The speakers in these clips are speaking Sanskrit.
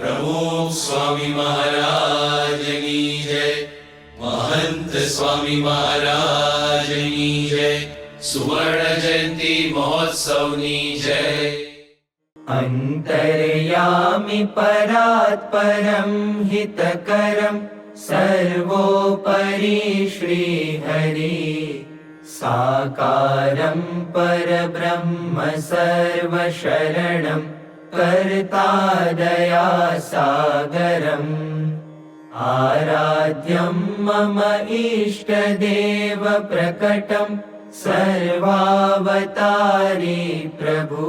प्रमुख स्वामी महाराज की जय। महंत स्वामी महाराज की जय। सुवर्ण जयंती महोत्सव की जय। अन्तर्यामि परात्परं हितकरं सर्वोपरि श्रीहरि। साकारं परब्रह्म सर्वशरणम्। कर्तादया सागरम्। आराध्यम् मम इष्टदेव प्रकटम्। सर्वावतारे प्रभु।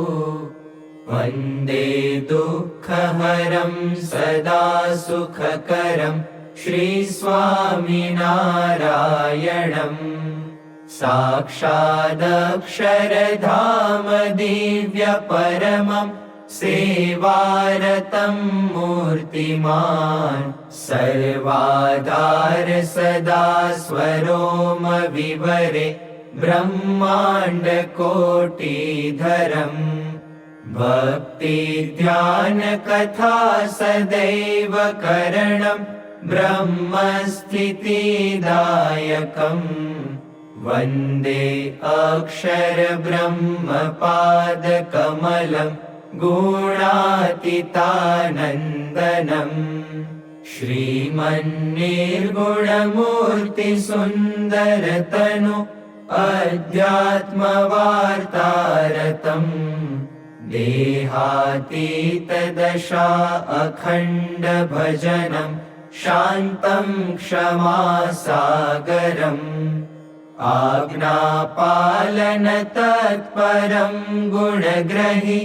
वन्दे दुःखहरम् सदा सुखकरम् श्रीस्वामिनारायणम्। साक्षादक्षरधाम दिव्यपरमम् सेवारतं मूर्तिमान् सर्वादारसदा स्वरोम विवरे ब्रह्माण्डकोटिधरम् भक्ति ध्यानकथा सदैव करणम् ब्रह्मस्थितिदायकम्। वन्दे अक्षरब्रह्मपादकमलम्। गुणातीतानन्दनम् श्रीमन्निर्गुणमूर्तिसुन्दरतनु अध्यात्मवार्तारतम् देहातीतदशा अखण्डभजनम् शान्तम् क्षमासागरम् आज्ञापालन तत्परम् गुणग्रहि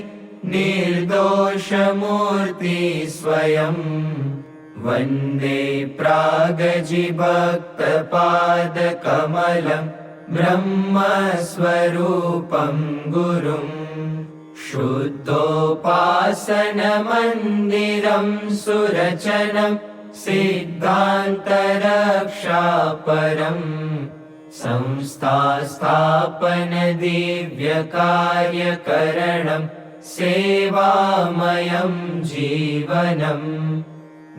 निर्दोषमूर्ति स्वयं। वन्दे प्रागजिभक्तपादकमलं ब्रह्मस्वरूपं गुरुम् शुद्धोपासनमन्दिरं सुरचनं सिद्धान्तरक्षापरम् संस्थास्थापनदिव्यकार्यकरणम् सेवामयम् जीवनम्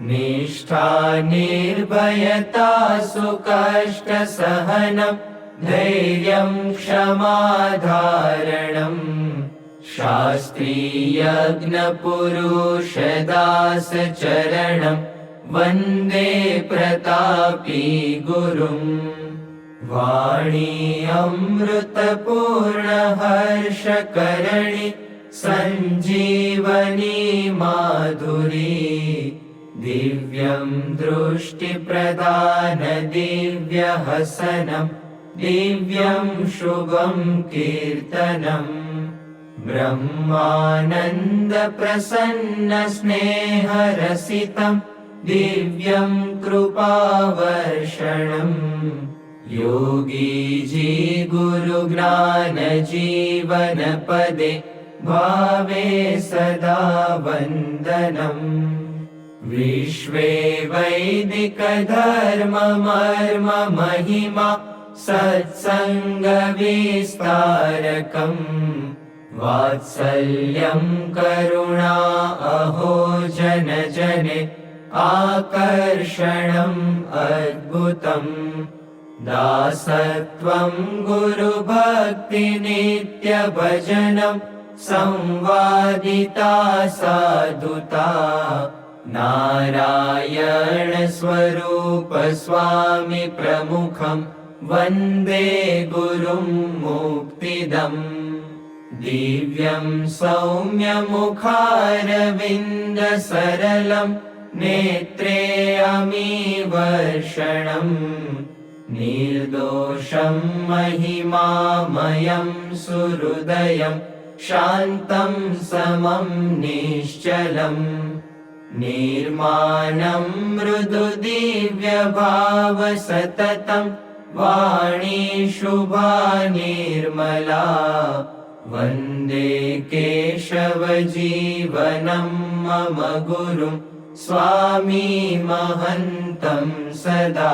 निष्ठा निर्भयता सुकष्टसहनम् धैर्यम् क्षमाधारणम् शास्त्रीयज्ञपुरुषदासचरणम् वन्दे प्रतापी गुरुम् वाणी अमृतपूर्णहर्षकरणि सञ्जीवनी माधुरी दिव्यं दृष्टिप्रदानदिव्यहसनं दिव्यं शुभं कीर्तनम् ब्रह्मानन्दप्रसन्नस्नेहरसितं दिव्यं कृपावर्षणम् योगी जी गुरुज्ञानजीवनपदे भावे सदा वन्दनम् विश्वे वैदिकधर्ममर्म महिमा सत्सङ्गविस्तारकम्। वात्सल्यम् करुणा अहो जन जने आकर्षणम् अद्भुतम्। दासत्वम् गुरुभक्तिनित्यभजनम् संवादिता साधुता। नारायणस्वरूप स्वामि वन्दे गुरुं मुक्तिदम् दिव्यं सौम्यमुखारविन्दसरलं नेत्रे अमीवर्षणम् निर्दोषं महिमामयं सुहृदयम्। शान्तं समं निश्चलम् निर्माणं मृदु दिव्यभाव वाणी शुभा निर्मला वन्दे केशवजीवनं मम गुरुं स्वामी महन्तं सदा।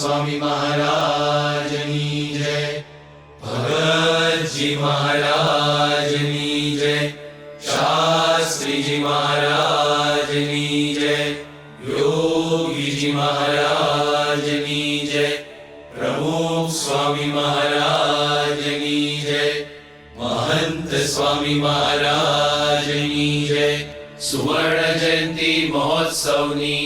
स्वामी महाराजनी जय। भगत जी महाराजनी जय। शास्त्री जी महाराजनी जय। योगी जी महाराजनी जय। प्रमुख स्वामी महाराजनी जय। महंत स्वामी महाराजनी जय। सुवर्ण जयंती महोत्सवनी